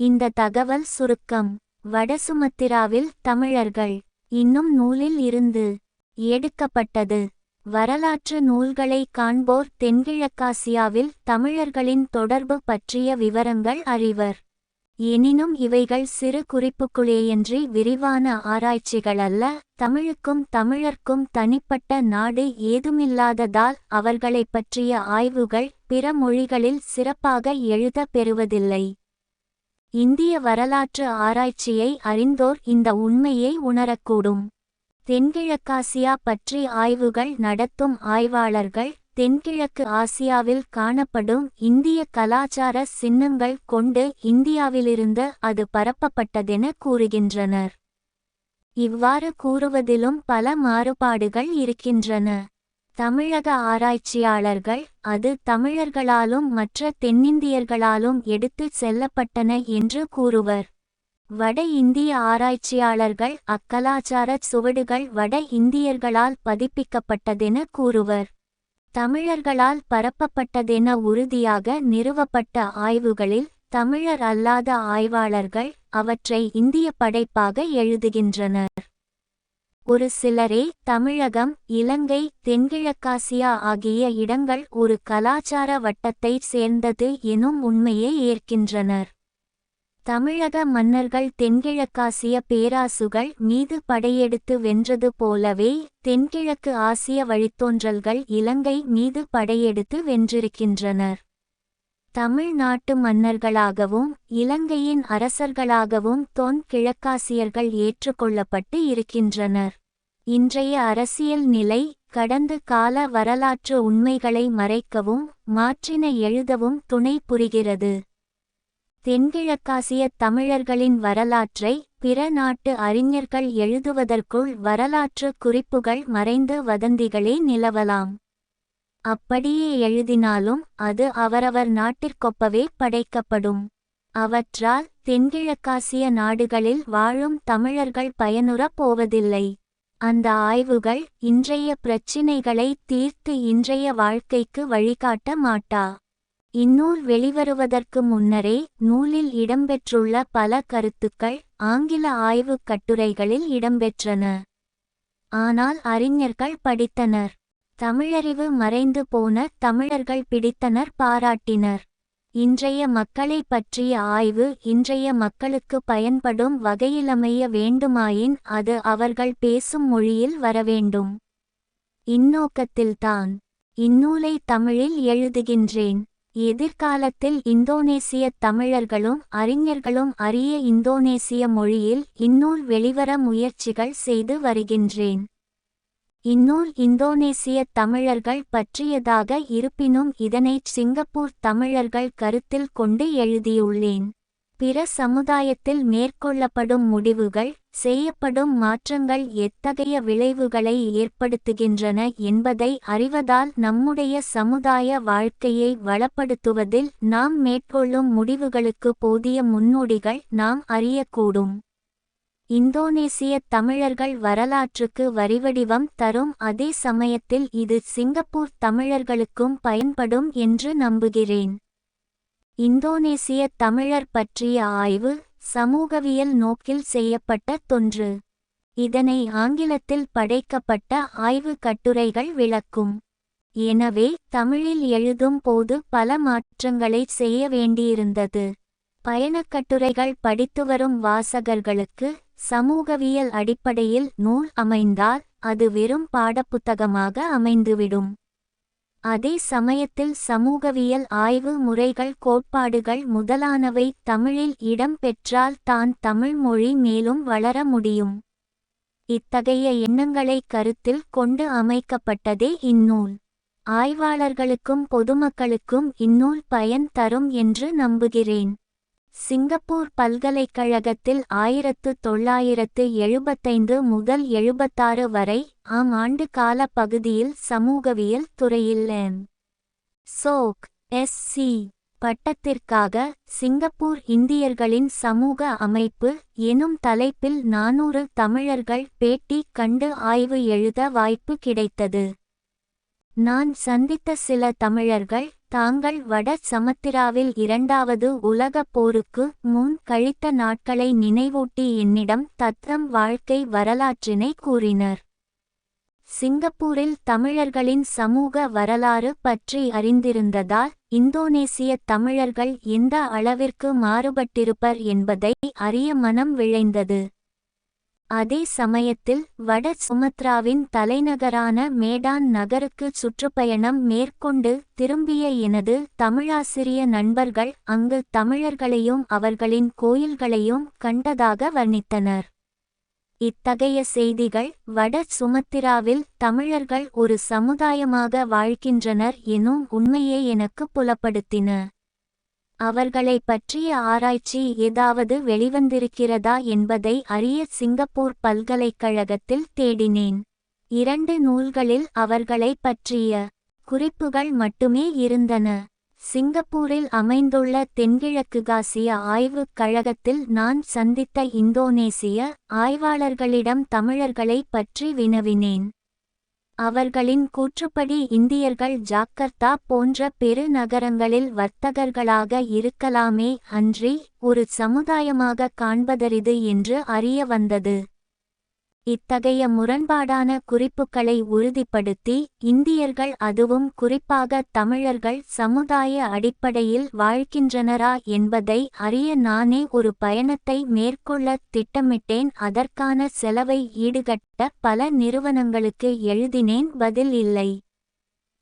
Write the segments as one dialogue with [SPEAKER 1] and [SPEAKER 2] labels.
[SPEAKER 1] இந்த தகவல் சுருக்கம். வடசுமத்திராவில் தமிழர்கள் இன்னும் நூலில் இருந்து எடுக்கப்பட்டது. வரலாற்று நூல்களை காண்போர் தென்கிழக்காசியாவில் தமிழர்களின் தொடர்பு பற்றிய விவரங்கள் அறிவர். எனினும் இவைகள் சிறு குறிப்புக்குள்ளேயன்றி விரிவான ஆராய்ச்சிகள் அல்ல தமிழுக்கும் தமிழர்க்கும் தனிப்பட்ட நாடு ஏதுமில்லாததால் அவர்களைப் பற்றிய ஆய்வுகள் பிற மொழிகளில் சிறப்பாக எழுத பெறுவதில்லை. இந்திய வரலாற்று ஆராய்ச்சியை அறிந்தோர் இந்த உண்மையை உணரக்கூடும். தென்கிழக்காசியா பற்றி ஆய்வுகள் நடத்தும் ஆய்வாளர்கள் தென்கிழக்கு ஆசியாவில் காணப்படும் இந்திய கலாச்சார சின்னங்கள் கொண்டு இந்தியாவிலிருந்து அது பரப்பப்பட்டதென கூறுகின்றனர். இவ்வாறு கூறுவதிலும் பல மாறுபாடுகள் இருக்கின்றன. தமிழக ஆராய்ச்சியாளர்கள் அது தமிழர்களாலும் மற்ற தென்னிந்தியர்களாலும் எடுத்துச் செல்லப்பட்டன என்று கூறுவர். வட இந்திய ஆராய்ச்சியாளர்கள் அக்கலாச்சார சுவடுகள் வட இந்தியர்களால் பதிப்பிக்கப்பட்டதென கூறுவர். தமிழர்களால் பரப்பப்பட்டதென உறுதியாக நிறுவப்பட்ட ஆய்வுகளில் தமிழர் அல்லாத ஆய்வாளர்கள் அவற்றை இந்திய படைப்பாக எழுதுகின்றனர். ஒரு சிலரே தமிழகம் இலங்கை தென்கிழக்காசியா ஆகிய இடங்கள் ஒரு கலாச்சார வட்டத்தைச் சேர்ந்தது எனும் உண்மையை ஏற்கின்றனர். தமிழக மன்னர்கள் தென்கிழக்காசிய பேராசுகள் மீது படையெடுத்து வென்றது போலவே தென்கிழக்கு ஆசிய வழித்தோன்றல்கள் இலங்கை மீது படையெடுத்து வென்றிருக்கின்றனர். தமிழ் நாட்டு மன்னர்களாகவும் இலங்கையின் அரசர்களாகவும் தொன் கிழக்காசியர்கள் ஏற்றுக்கொள்ளப்பட்டு இருக்கின்றனர். இன்றைய அரசியல் நிலை கடந்த கால வரலாற்று உண்மைகளை மறைக்கவும் மாற்றின எழுதவும் துணை புரிகிறது. தென்கிழக்காசிய தமிழர்களின் வரலாற்றை பிற நாட்டு அறிஞர்கள் எழுதுவதற்குள் வரலாற்று குறிப்புகள் மறைந்து வதந்திகளே நிலவலாம். அப்படியே எழுதினாலும் அது அவரவர் நாட்டிற்கொப்பவே படைக்கப்படும். அவற்றால் தென்கிழக்காசிய நாடுகளில் வாழும் தமிழர்கள் பயனுறப் போவதில்லை. அந்த ஆய்வுகள் இன்றைய பிரச்சினைகளை தீர்த்து இன்றைய வாழ்க்கைக்கு வழிகாட்ட மாட்டா. இந்நூல் வெளிவருவதற்கு முன்னரே நூலில் இடம்பெற்றுள்ள பல கருத்துக்கள் ஆங்கில ஆய்வுக் கட்டுரைகளில் இடம்பெற்றன. ஆனால் அறிஞர்கள் படித்தனர். தமிழறிவு மறைந்து போன தமிழர்கள் பிடித்தனர் பாராட்டினர். இன்றைய மக்களைப் பற்றிய ஆய்வு இன்றைய மக்களுக்கு பயன்படும் வகையிலமைய வேண்டுமாயின் அது அவர்கள் பேசும் மொழியில் வரவேண்டும். இந்நோக்கத்தில்தான் இந்நூலை தமிழில் எழுதுகின்றேன். எதிர்காலத்தில் இந்தோனேசிய தமிழர்களும் அறிஞர்களும் அரிய இந்தோனேசிய மொழியில் இந்நூல் வெளிவர முயற்சிகள் செய்து வருகின்றேன். இந்நூல் இந்தோனேசிய தமிழர்கள் பற்றியதாக இருப்பினும் இதனை சிங்கப்பூர் தமிழர்கள் கருத்தில் கொண்டு எழுதியுள்ளேன். பிற சமுதாயத்தில் மேற்கொள்ளப்படும் முடிவுகள் செய்யப்படும் மாற்றங்கள் எத்தகைய விளைவுகளை ஏற்படுத்துகின்றன என்பதை அறிவதால் நம்முடைய சமுதாய வாழ்க்கையை வளப்படுத்துவதில் நாம் மேற்கொள்ளும் முடிவுகளுக்கு போதிய முன்னோடிகள் நாம் அறியக்கூடும். இந்தோனேசிய தமிழர்கள் வரலாற்றுக்கு வரிவடிவம் தரும் அதே சமயத்தில் இது சிங்கப்பூர் தமிழர்களுக்கும் பயன்படும் என்று நம்புகிறேன். இந்தோனேசிய தமிழர் பற்றிய ஆய்வு சமூகவியல் நோக்கில் செய்யப்பட்ட தொன்று. இதனை ஆங்கிலத்தில் படைக்கப்பட்ட ஆய்வு கட்டுரைகள் விளக்கும். எனவே தமிழில் எழுதும் போது பல மாற்றங்களை செய்ய வேண்டியிருந்தது. பயணக்கட்டுரைகள் படித்துவரும் வாசகர்களுக்கு சமூகவியல் அடிப்படையில் நூல் அமைந்தால் அது வெறும் பாடப்புத்தகமாக அமைந்துவிடும். அதே சமயத்தில் சமூகவியல் ஆய்வு முறைகள் கோட்பாடுகள் முதலானவை தமிழில் இடம் பெற்றால் தான் தமிழ் மொழி மேலும் வளர முடியும். இத்தகைய எண்ணங்களை கருத்தில் கொண்டு அமைக்கப்பட்டதே இந்நூல். ஆய்வாளர்களுக்கும் பொதுமக்களுக்கும் இந்நூல் பயன் தரும் என்று நம்புகிறேன். சிங்கப்பூர் பல்கலைக்கழகத்தில் ஆயிரத்து தொள்ளாயிரத்து எழுபத்தைந்து முதல் எழுபத்தாறு வரை ஆம் ஆண்டு கால பகுதியில் சமூகவியல் துறையில் எம். Soc S. சி. பட்டத்திற்காக சிங்கப்பூர் இந்தியர்களின் சமூக அமைப்பு எனும் தலைப்பில் நானூறு தமிழர்கள் பேட்டி கண்டு ஆய்வு எழுத வாய்ப்பு கிடைத்தது. நான் சந்தித்த சில தமிழர்கள் தாங்கள் வட சமத்திராவில் இரண்டாவது உலகப் போருக்கு முன் கழித்த நாட்களை நினைவூட்டி என்னிடம் தத்தம் வாழ்க்கை வரலாற்றினை கூறினர். சிங்கப்பூரில் தமிழர்களின் சமூக வரலாறு பற்றி அறிந்திருந்ததால் இந்தோனேசிய தமிழர்கள் எந்த அளவிற்கு மாறுபட்டிருப்பர் என்பதை அறிய மனம் விழைந்தது. அதே சமயத்தில் வட சுமத்ராவின் தலைநகரான மேடான் நகருக்கு சுற்றுப்பயணம் மேற்கொண்டு திரும்பிய எனது தமிழாசிரிய நண்பர்கள் அங்கு தமிழர்களையும் அவர்களின் கோயில்களையும் கண்டதாக வர்ணித்தனர். இத்தகைய செய்திகள் வட சுமத்திராவில் தமிழர்கள் ஒரு சமுதாயமாக வாழ்கின்றனர் எனும் உண்மையை எனக்கு புலப்படுத்தின. அவர்களை பற்றிய ஆராய்ச்சி ஏதாவது வெளிவந்திருக்கிறதா என்பதை அறிய சிங்கப்பூர் பல்கலைக்கழகத்தில் தேடினேன். இரண்டு நூல்களில் அவர்களை பற்றிய குறிப்புகள் மட்டுமே இருந்தன. சிங்கப்பூரில் அமைந்துள்ள தென்கிழக்குகாசிய ஆய்வுக் கழகத்தில் நான் சந்தித்த இந்தோனேசிய ஆய்வாளர்களிடம் தமிழர்களை பற்றி வினவினேன். அவர்களின் கூற்றுப்படி இந்தியர்கள் ஜாக்கர்த்தா போன்ற பெரு நகரங்களில் வர்த்தகர்களாக இருக்கலாமே அன்றி ஒரு சமுதாயமாக காண்பதரிது என்று அறிய வந்தது. இத்தகைய முரண்பாடான குறிப்புகளை உறுதிப்படுத்தி இந்தியர்கள் அதுவும் குறிப்பாக தமிழர்கள் சமுதாய அடிப்படையில் வாழ்கின்றனரா என்பதை அறிய நானே ஒரு பயணத்தை மேற்கொள்ள திட்டமிட்டேன். அதற்கான செலவை ஈடுகட்ட பல நிறுவனங்களுக்கு எழுதினேன். பதில் இல்லை.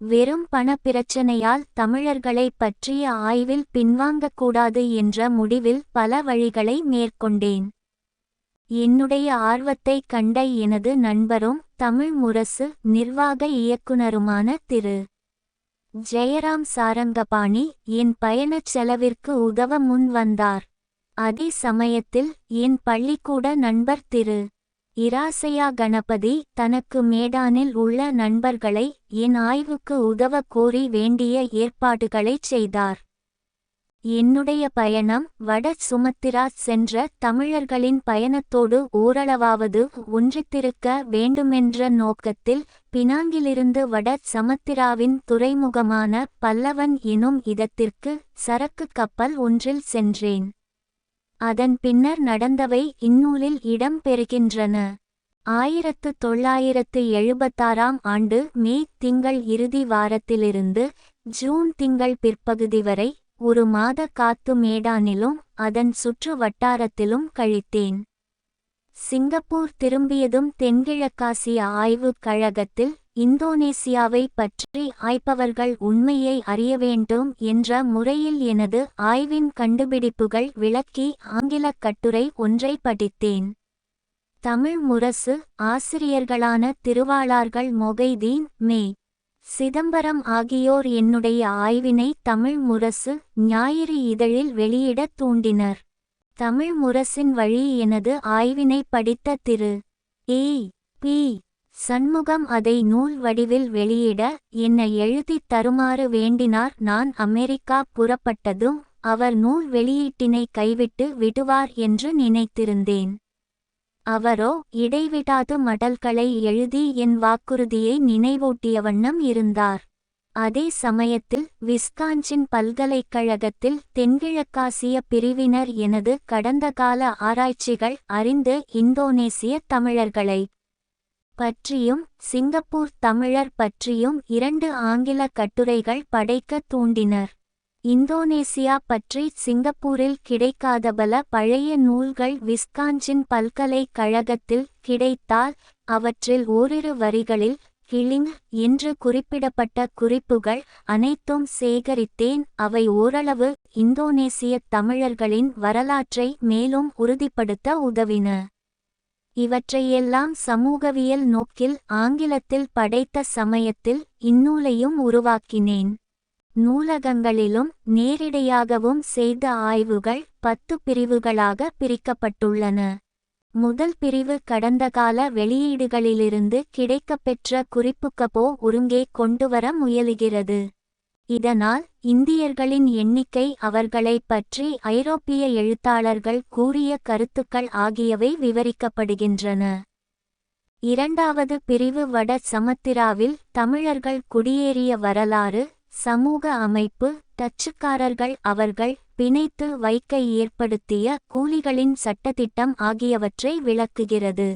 [SPEAKER 1] வெறும் பணப்பிரச்சனையால் தமிழர்களை பற்றிய ஆய்வில் பின்வாங்கக்கூடாது என்ற முடிவில் பல வழிகளை மேற்கொண்டேன். என்னுடைய ஆர்வத்தை கண்ட எனது நண்பரும் தமிழ் முரசு நிர்வாக இயக்குனருமான திரு. ஜெயராம் சாரங்கபாணி என் பயணச் செலவிற்கு உதவ முன் வந்தார். அதே சமயத்தில் என் பள்ளிக்கூட நண்பர் திரு. இராசையா கணபதி தனக்கு மேடானில் உள்ள நண்பர்களை என் ஆய்வுக்கு உதவ கோரி வேண்டிய ஏற்பாடுகளைச் செய்தார். என்னுடைய பயணம் வட சுமத்திரா சென்ற தமிழர்களின் பயணத்தோடு ஓரளவாவது ஒன்றித்திருக்க வேண்டுமென்ற நோக்கத்தில் பினாங்கிலிருந்து வட சமத்திராவின் துறைமுகமான பல்லவன் எனும் இடத்திற்கு சரக்கு கப்பல் ஒன்றில் சென்றேன். அதன் பின்னர் நடந்தவை இந்நூலில் இடம் பெறுகின்றன. ஆயிரத்து தொள்ளாயிரத்து எழுபத்தாறாம் ஆண்டு மே திங்கள் இறுதி வாரத்திலிருந்து ஜூன் திங்கள் பிற்பகுதி வரை ஒரு மாத காத்து மேடானிலும் அதன் சுற்று வட்டாரத்திலும் கழித்தேன். சிங்கப்பூர் திரும்பியதும் தென்கிழக்காசிய ஆய்வுக் கழகத்தில் இந்தோனேசியாவை பற்றி ஆய்ப்பவர்கள் உண்மையை அறிய வேண்டும் என்ற முறையில் எனது ஆய்வின் கண்டுபிடிப்புகள் விளக்கி ஆங்கிலக் கட்டுரை ஒன்றை படித்தேன். தமிழ் முரசு ஆசிரியர்களான திருவாளார்கள் மொகைதீன் மே. சிதம்பரம் ஆகியோர் என்னுடைய ஆய்வினை தமிழ் முரசு ஞாயிறு இதழில் வெளியிடத் தூண்டினர். தமிழ் முரசின் வழி எனது ஆய்வினை படித்த திரு. ஏ. பி. சண்முகம் அதை நூல் வடிவில் வெளியிட என்னை எழுதித் தருமாறு வேண்டினார். நான் அமெரிக்கா புறப்பட்டதும் அவர் நூல் வெளியீட்டினை கைவிட்டு விடுவார் என்று நினைத்திருந்தேன். அவரோ இடைவிடாது மடல்களை எழுதி என் வாக்குறுதியை நினைவூட்டிய வண்ணம் இருந்தார். அதே சமயத்தில் விஸ்கான்சின் பல்கலைக்கழகத்தில் தென்கிழக்காசிய பிரிவினர் எனது கடந்த கால ஆராய்ச்சிகள் அறிந்து இந்தோனேசிய தமிழர்களை பற்றியும் சிங்கப்பூர் தமிழர் பற்றியும் இரண்டு ஆங்கில கட்டுரைகள் படைக்க தூண்டினர். இந்தோனேசியா பற்றி சிங்கப்பூரில் கிடைக்காத பல பழைய நூல்கள் விஸ்கான்சின் பல்கலைக்கழகத்தில் கிடைத்தால் அவற்றில் ஓரிரு வரிகளில் கிளிங் என்று குறிப்பிடப்பட்ட குறிப்புகள் அனைத்தும் சேகரித்தேன் அவை ஓரளவு இந்தோனேசிய தமிழர்களின் வரலாற்றை மேலும் உறுதிப்படுத்த உதவின. இவற்றையெல்லாம் சமூகவியல் நோக்கில் ஆங்கிலத்தில் படைத்த சமயத்தில் இந்நூலையும் உருவாக்கினேன். நூலகங்களிலும் நேரிடையாகவும் செய்த ஆய்வுகள் பத்து பிரிவுகளாக பிரிக்கப்பட்டுள்ளன. முதல் பிரிவு கடந்த கால வெளியீடுகளிலிருந்து கிடைக்கப்பெற்ற குறிப்புக்கப்போ ஒருங்கே கொண்டுவர முயலுகிறது. இதனால் இந்தியர்களின் எண்ணிக்கை அவர்களை பற்றி ஐரோப்பிய எழுத்தாளர்கள் கூறிய கருத்துக்கள் ஆகியவை விவரிக்கப்படுகின்றன. இரண்டாவது பிரிவு வட சமத்திராவில் தமிழர்கள் குடியேறிய வரலாறு சமூக அமைப்பு டச்சுக்காரர்கள் அவர்கள் பிணைத்து வைக்க ஏற்படுத்திய கூலிகளின் சட்டத்திட்டம் ஆகியவற்றை விளக்குகிறது.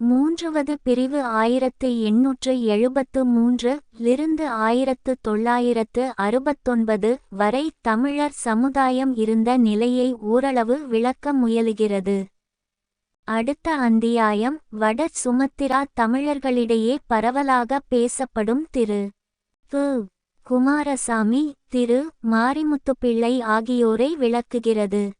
[SPEAKER 1] மூன்றுவது பிரிவு ஆயிரத்து எண்ணூற்று எழுபத்து மூன்று லிருந்து ஆயிரத்து தொள்ளாயிரத்து அறுபத்தொன்பது வரை தமிழர் சமுதாயம் இருந்த நிலையை ஓரளவு விளக்க முயலுகிறது. அடுத்த அந்தியாயம் வட சுமத்திரா தமிழர்களிடையே பரவலாக பேசப்படும் திரு. கு. குமாரசாமி திரு. மாரிமுத்துப்பிள்ளை ஆகியோரை விளக்குகிறது.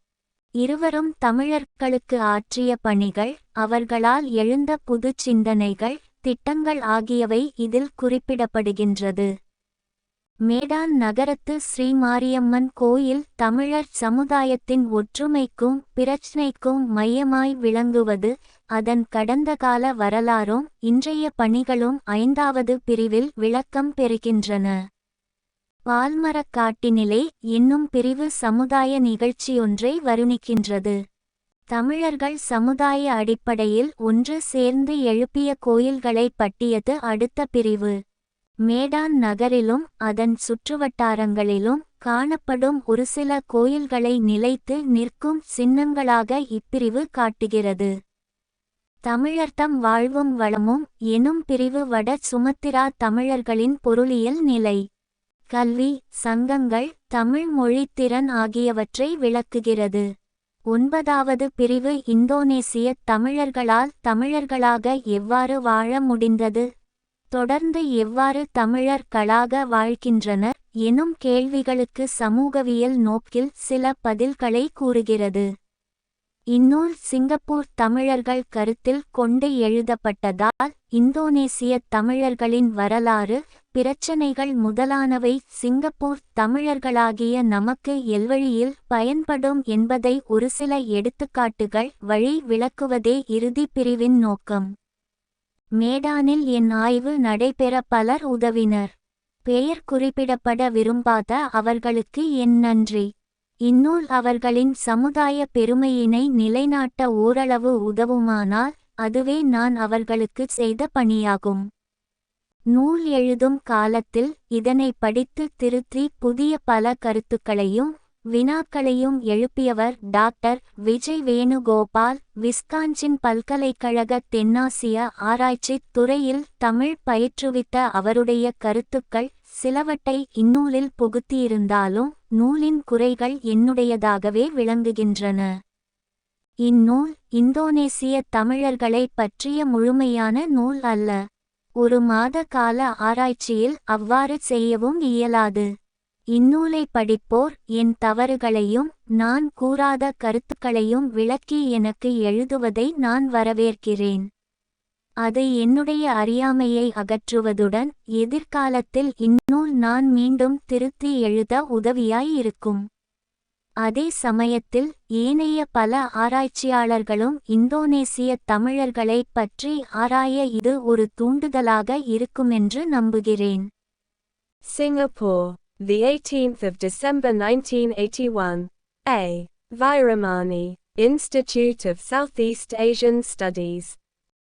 [SPEAKER 1] இருவரும் தமிழர்களுக்கு ஆற்றிய பணிகள் அவர்களால் எழுந்த புதுச் சிந்தனைகள் திட்டங்கள் ஆகியவை இதில் குறிப்பிடப்படுகின்றது. மேடான் நகரத்து ஸ்ரீமாரியம்மன் கோயில் தமிழர் சமுதாயத்தின் ஒற்றுமைக்கும் பிரச்சினைக்கும் மையமாய் விளங்குவது அதன் கடந்த கால வரலாறும் இன்றைய பணிகளும் ஐந்தாவது பிரிவில் விளக்கம் பெறுகின்றன. பால்மரக்காட்டினிலே என்னும் பிரிவு சமுதாய நிகழ்ச்சியொன்றை வருணிக்கின்றது. தமிழர்கள் சமுதாய அடிப்படையில் ஒன்று சேர்ந்து எழுப்பிய கோயில்களை பட்டியது அடுத்த பிரிவு. மேடான் நகரிலும் அதன் சுற்றுவட்டாரங்களிலும் காணப்படும் ஒரு சில கோயில்களை நிலைத்து நிற்கும் சின்னங்களாக இப்பிரிவு காட்டுகிறது. தமிழர்தம் வாழ்வும் வளமும் எனும் பிரிவு வட சுமத்திரா தமிழர்களின் பொருளியல் நிலை. கல்வி சங்கங்கள் தமிழ் மொழித்திறன் ஆகியவற்றை விளக்குகிறது. ஒன்பதாவது பிரிவு இந்தோனேசிய தமிழர்களால் தமிழர்களாக எவ்வாறு வாழ முடிந்தது? தொடர்ந்து எவ்வாறு தமிழர்களாக வாழ்கின்றனர்? எனும் கேள்விகளுக்கு சமூகவியல் நோக்கில் சில பதில்களை கூறுகிறது. இந்நூல் சிங்கப்பூர் தமிழர்கள் கருத்தில் கொண்டு எழுதப்பட்டதால் இந்தோனேசிய தமிழர்களின் வரலாறு பிரச்சனைகள் முதலானவை சிங்கப்பூர் தமிழர்களாகிய நமக்கு எல்வழியில் பயன்படும் என்பதை ஒரு சில எடுத்துக்காட்டுகள் வழி விளக்குவதே இறுதி பிரிவின் நோக்கம். மேடானில் என் ஆய்வு நடைபெற பலர் உதவினர். பெயர் குறிப்பிடப்பட விரும்பாத அவர்களுக்கு என் நன்றி. இந்நூல் அவர்களின் சமுதாய பெருமையினை நிலைநாட்ட ஓரளவு உதவுமானால் அதுவே நான் அவர்களுக்கு செய்த பணியாகும். நூல் எழுதும் காலத்தில் இதனை படித்து திருத்தி புதிய பல கருத்துக்களையும் வினாக்களையும் எழுப்பியவர் டாக்டர் விஜய் வேணுகோபால் விஸ்கான்சின் பல்கலைக்கழக தென்னாசிய ஆராய்ச்சித் துறையில் தமிழ் பயிற்றுவித்த அவருடைய கருத்துக்கள் சிலவற்றை இந்நூலில் புகுத்தியிருந்தாலும் நூலின் குறைகள் என்னுடையதாகவே விளங்குகின்றன. இந்நூல் இந்தோனேசிய தமிழர்களை பற்றிய முழுமையான நூல் அல்ல. ஒரு மாத கால ஆராய்ச்சியில் அவ்வாறு செய்யவும் இயலாது. இந்நூலை படிப்போர் என் தவறுகளையும் நான் கூறாத கருத்துக்களையும் விளக்கி எனக்கு எழுதுவதை நான் வரவேற்கிறேன். அது என்னுடைய அறியாமையை அகற்றுவதுடன் எதிர்காலத்தில் இந்நூல் நான் மீண்டும் திருத்தி எழுத உதவியாயிருக்கும் அதே சமயத்தில் ஏனைய பல ஆராய்ச்சியாளர்களும் இந்தோனேசிய தமிழர்களைப் பற்றி ஆராய இது ஒரு தூண்டுதலாக இருக்குமென்று நம்புகிறேன்
[SPEAKER 2] Singapore, the 18th of December 1981. A. Viramani, Institute of Southeast Asian Studies.